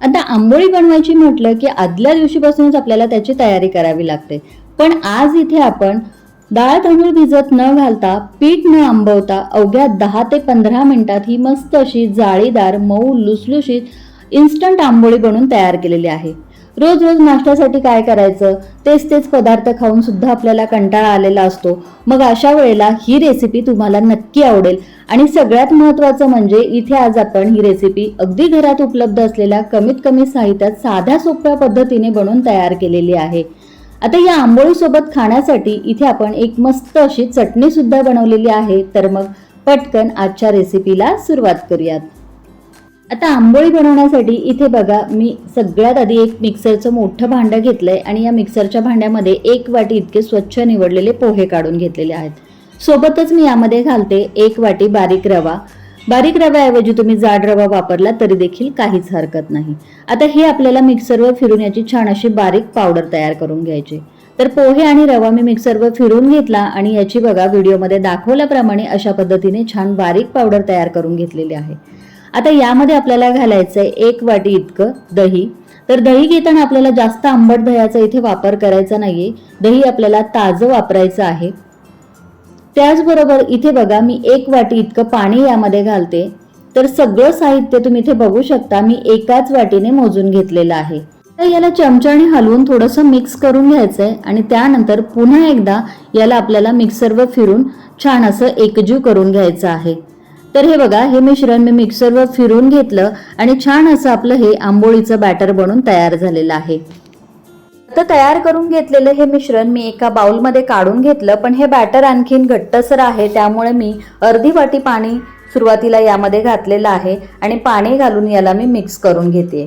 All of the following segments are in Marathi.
आता आंबोळी बनवायची म्हटलं की आदल्या दिवशीपासूनच आपल्याला त्याची तयारी करावी लागते. पण आज इथे आपण डाळ तांदूळ भिजत न घालता पीठ न आंबवता अवघ्या दहा ते पंधरा मिनिटात ही मस्त अशी जाळीदार मऊ लुसलुशीत इन्स्टंट आंबोळी बनवून तयार केलेली आहे. रोज रोज नाश्त्यासाठी काय करायचं? तेच तेच पदार्थ खाऊन सुद्धा आपल्याला कंटाळा आलेला असतो. मग अशा वेळेला ही रेसिपी तुम्हाला नक्की आवडेल. आणि सगळ्यात महत्त्वाचं म्हणजे इथे आज आपण ही रेसिपी अगदी घरात उपलब्ध असलेल्या कमीत कमी साहित्यात साध्या सोप्या पद्धतीने बनवून तयार केलेली आहे. आता या आंबोळीसोबत खाण्यासाठी इथे आपण एक मस्त अशी चटणी सुद्धा बनवलेली आहे. तर मग पटकन आजच्या रेसिपीला सुरुवात करूयात. आता आंबोळी बनवण्यासाठी इथे बघा मी सगळ्यात आधी एक मिक्सरचं मोठं भांडं घेतलंय आणि या मिक्सरच्या भांड्यामध्ये एक वाटी इतके स्वच्छ निवडलेले पोहे काढून घेतलेले आहेत. सोबतच मी यामध्ये घालते एक वाटी बारीक रवा. बारीक रव्याऐवजी तुम्ही जाड रवा वापरला तरी देखील काहीच हरकत नाही. आता हे आपल्याला मिक्सरवर फिरून याची छान अशी बारीक पावडर तयार करून घ्यायची. तर पोहे आणि रवा मी मिक्सरवर फिरून घेतला आणि याची बघा व्हिडिओमध्ये दाखवल्याप्रमाणे अशा पद्धतीने छान बारीक पावडर तयार करून घेतलेली आहे. आता यामध्ये आपल्याला घालायचं आहे एक वाटी इतकं दही. तर दही घेताना आपल्याला जास्त आंबट दह्याचा इथे वापर करायचा नाहीये. दही आपल्याला ताजं वापरायचं आहे. त्याचबरोबर इथे बघा मी एक वाटी इतकं पाणी यामध्ये घालते. तर सगळं साहित्य तुम्ही इथे बघू शकता मी एकाच वाटीने मोजून घेतलेलं आहे. तर याला चमच्याने हलवून थोडंसं मिक्स करून घ्यायचं आहे आणि त्यानंतर पुन्हा एकदा याला आपल्याला मिक्सरवर फिरून छान असं एकजीव करून घ्यायचं आहे. तर हे बघा हे मिश्रण मी मिक्सरवर फिरून घेतलं आणि छान असं आपलं हे आंबोळीचं बॅटर बनून तयार झालेलं आहे. आता तयार करून घेतलेलं हे मिश्रण मी एका बाउलमध्ये काढून घेतलं पण हे बॅटर आणखीन घट्टसर आहे त्यामुळे मी अर्धी वाटी पाणी सुरुवातीला यामध्ये घातलेलं आहे आणि पाणी घालून याला मी मिक्स करून घेते.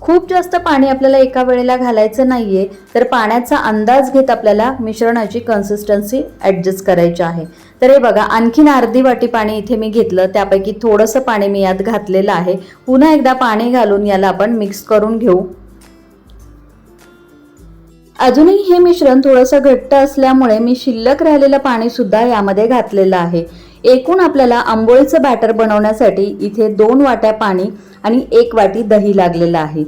खूप जास्त पाणी आपल्याला एका वेळेला घालायचं नाही आहे तर पाण्याचा अंदाज घेत आपल्याला मिश्रणाची कन्सिस्टन्सी ॲडजस्ट करायची आहे. तर हे बघा आणखीन अर्धी वाटी पाणी इथे मी घेतलं त्यापैकी थोडंसं पाणी मी यात घातलेलं आहे. पुन्हा एकदा पाणी घालून याला आपण मिक्स करून घेऊ. अजूनही हे मिश्रण थोडंसं घट्ट असल्यामुळे मी शिल्लक राहिलेलं पाणीसुद्धा यामध्ये घातलेलं आहे. एकूण आपल्याला आंबोळीचं बॅटर बनवण्यासाठी इथे दोन वाट्या पाणी आणि एक वाटी दही लागलेलं आहे.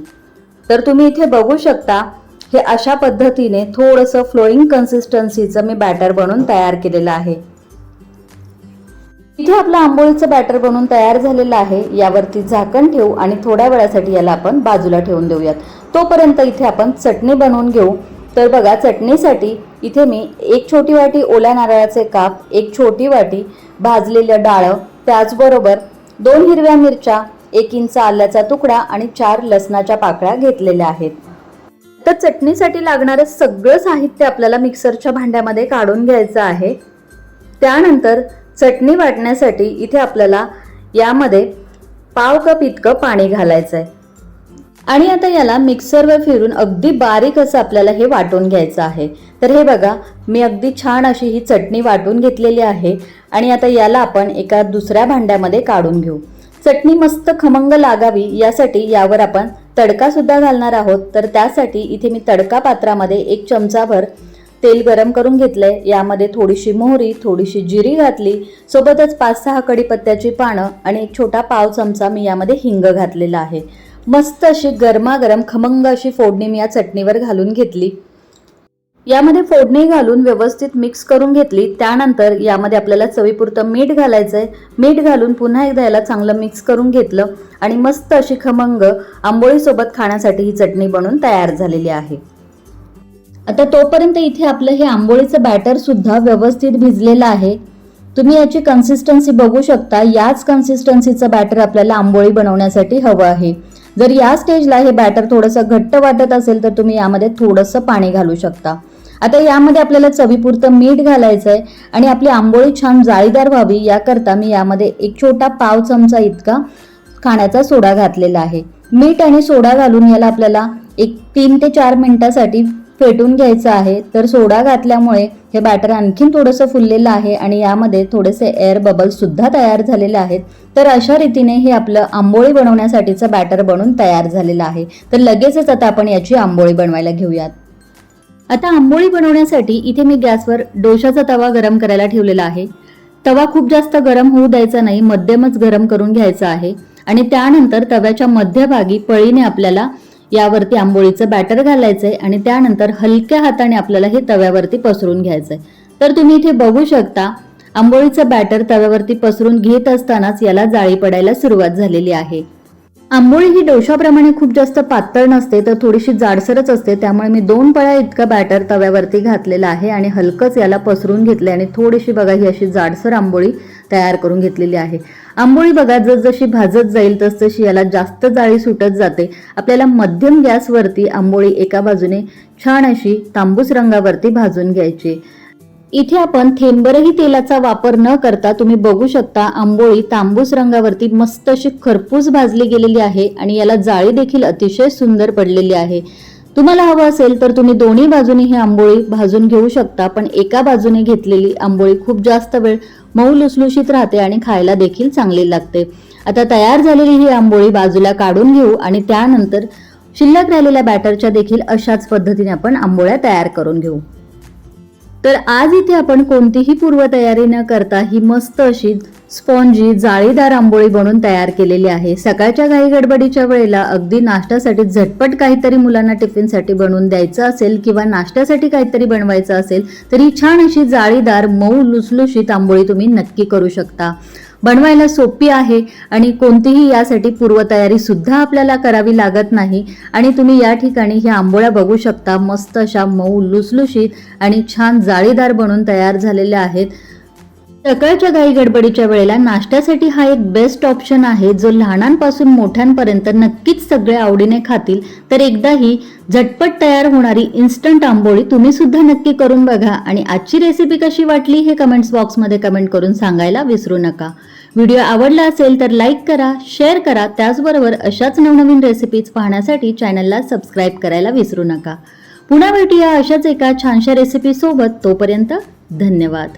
तर तुम्ही इथे बघू शकता हे अशा पद्धतीने थोडंसं फ्लोईंग कन्सिस्टन्सीचं मी बॅटर बनवून तयार केलेलं आहे. इथे आपलं आंबोळीचं बॅटर बनवून तयार झालेलं आहे. यावरती झाकण ठेवू आणि थोड्या वेळासाठी याला आपण बाजूला ठेवून देऊयात. तोपर्यंत इथे आपण चटणी बनवून घेऊ. तर बघा चटणीसाठी इथे मी एक छोटी वाटी ओल्या नारळाचे काप एक छोटी वाटी भाजलेलं डाळं त्याचबरोबर दोन हिरव्या मिरच्या एक इंच आल्याचा तुकडा आणि चार लसणाच्या पाकळ्या घेतलेल्या आहेत. तर चटणीसाठी लागणारं सगळं साहित्य आपल्याला मिक्सरच्या भांड्यामध्ये काढून घ्यायचं आहे. त्यानंतर चटणी वाटण्यासाठी इथे आपल्याला यामध्ये पाव कप इतकं पाणी घालायचं आहे आणि आता याला मिक्सरवर फिरून अगदी बारीक असं आपल्याला हे वाटून घ्यायचं आहे. तर हे बघा मी अगदी छान अशी ही चटणी वाटून घेतलेली आहे. आणि आता याला आपण एका दुसऱ्या भांड्यामध्ये काढून घेऊ. चटणी मस्त खमंग लागावी यासाठी यावर आपण तडका सुद्धा घालणार आहोत. तर त्यासाठी इथे मी तडका पात्रामध्ये एक चमचाभर तेल गरम करून घेतलंय. यामध्ये थोडीशी मोहरी थोडीशी जिरी घातली. सोबतच पाच सहा कडीपत्त्याची पानं आणि एक छोटा पाव चमचा मी यामध्ये हिंग घातलेला आहे. मस्त अशी गरमागरम खमंग अशी फोडणी मी या चटणीवर घालून घेतली. यामध्ये फोडणी घालून व्यवस्थित मिक्स करून घेतली. त्यानंतर यामध्ये आपल्याला चवीपुरतं मीठ घालायचं आहे मीठ घालून पुन्हा एकदा याला चांगलं मिक्स करून घेतलं. आणि मस्त अशी खमंग आंबोळीसोबत खाण्यासाठी ही चटणी बनून तयार झालेली आहे. आता तोपर्यंत इथे आपलं हे आंबोळीचं बॅटर सुद्धा व्यवस्थित भिजलेलं आहे. तुम्ही याची कन्सिस्टन्सी बघू शकता. याच कन्सिस्टन्सीचं बॅटर आपल्याला आंबोळी बनवण्यासाठी हवं आहे. जर या स्टेजला हे बॅटर थोडंसं घट्ट वाटत असेल तर तुम्ही यामध्ये थोडंसं पाणी घालू शकता. आता यामध्ये आपल्याला चवीपुरतं मीठ घालायचं आहे आणि आपली आंबोळी छान जाळीदार व्हावी याकरता मी यामध्ये एक छोटा पाव चमचा इतका खाण्याचा सोडा घातलेला आहे. मीठ आणि सोडा घालून याला आपल्याला एक तीन ते चार मिनिटासाठी फेटून घ्यायचं आहे तर सोडा घातल्यामुळे हे बॅटर आणखीन थोडंसं फुललेलं आहे आणि यामध्ये थोडेसे एअर बबल्स सुद्धा तयार झालेले आहेत. तर अशा रीतीने हे आपलं आंबोळी बनवण्यासाठीचं बॅटर बनून तयार झालेलं आहे. तर लगेचच आता आपण याची आंबोळी बनवायला घेऊयात. आता आंबोळी बनवण्यासाठी इथे मी गॅसवर डोशाचा तवा गरम करायला ठेवलेला आहे. तवा खूप जास्त गरम होऊ द्यायचा नाही मध्यमच गरम करून घ्यायचा आहे. आणि त्यानंतर तव्याच्या मध्यभागी पळीने आपल्याला यावरती आंबोळीचं बॅटर घालायचंय आणि त्यानंतर हलक्या हाताने आपल्याला हे तव्यावरती पसरून घ्यायचंय. तर तुम्ही इथे बघू शकता आंबोळीचं बॅटर तव्यावरती पसरून घेत असतानाच याला जाळी पडायला सुरुवात झालेली आहे. आंबोळी ही डोशाप्रमाणे खूप जास्त पातळ नसते तर थोडीशी जाडसरच असते. त्यामुळे मी दोन पळ्या इतकं बॅटर तव्यावरती घातलेलं आहे आणि हलकंच याला पसरून घेतले आणि थोडीशी बघा ही अशी जाडसर आंबोळी तयार करून घेतलेली आहे. आंबोळी बघा जसजशी भाजत जाईल तसतशी याला जास्त जाळी सुटत जाते. आपल्याला मध्यम गॅसवरती आंबोळी एका बाजूने छान अशी तांबूस रंगावरती भाजून घ्यायची. इथे आपण थेंबरही तेलाचा वापर न करता तुम्ही बघू शकता आंबोळी तांबूस रंगावरती मस्त अशी खरपूस भाजली गेलेली आहे आणि याला जाळी देखील अतिशय सुंदर पडलेली आहे. तुम्हाला हवं असेल तर तुम्ही दोन्ही बाजूनी ही आंबोळी भाजून घेऊ शकता पण एका बाजूने घेतलेली आंबोळी खूप जास्त वेळ मऊ लुसलुशीत राहते आणि खायला देखील चांगली लागते. आता तयार झालेली ही आंबोळी बाजूला काढून घेऊ आणि त्यानंतर शिल्लक राहिलेल्या बॅटरच्या देखील अशाच पद्धतीने आपण आंबोळ्या तयार करून घेऊ. तर आज इथे आपण कोणतीही पूर्वतयारी न करता ही मस्त अशी स्पॉन्जी जाळीदार आंबोळी बनवून तयार केलेली आहे. सकाळच्या घाई गडबडीच्या वेळेला अगदी नाश्त्यासाठी झटपट काहीतरी मुलांना टिफिनसाठी बनवून द्यायचं असेल किंवा नाश्त्यासाठी काहीतरी बनवायचं असेल तर ही छान अशी जाळीदार मऊ लुसलुशीत आंबोळी तुम्ही नक्की करू शकता. बनवायला सोपी आहे आणि कोणतीही यासाठी पूर्वतयारी सुद्धा आपल्याला करावी लागत नाही. आणि तुम्ही या ठिकाणी ह्या आंबोळ्या बघू शकता. मस्त अशा मऊ लुसलुशीत आणि छान जाळीदार बनून तयार झालेल्या आहेत. सकाळच्या घाई गडबडीच्या वेळेला नाश्त्यासाठी हा एक बेस्ट ऑप्शन आहे जो लहानांपासून मोठ्यांपर्यंत नक्कीच सगळे आवडीने खातील. तर एकदा ही झटपट तयार होणारी इन्स्टंट आंबोळी तुम्ही सुद्धा नक्की करून बघा आणि आजची रेसिपी कशी वाटली हे कमेंट्स बॉक्समध्ये कमेंट करून सांगायला विसरू नका. व्हिडिओ आवडला असेल तर लाईक करा शेअर करा त्याचबरोबर अशाच नवनवीन रेसिपीज पाहण्यासाठी चॅनलला सबस्क्राईब करायला विसरू नका. पुन्हा भेटूया अशाच एका छानशा रेसिपीसोबत तोपर्यंत धन्यवाद.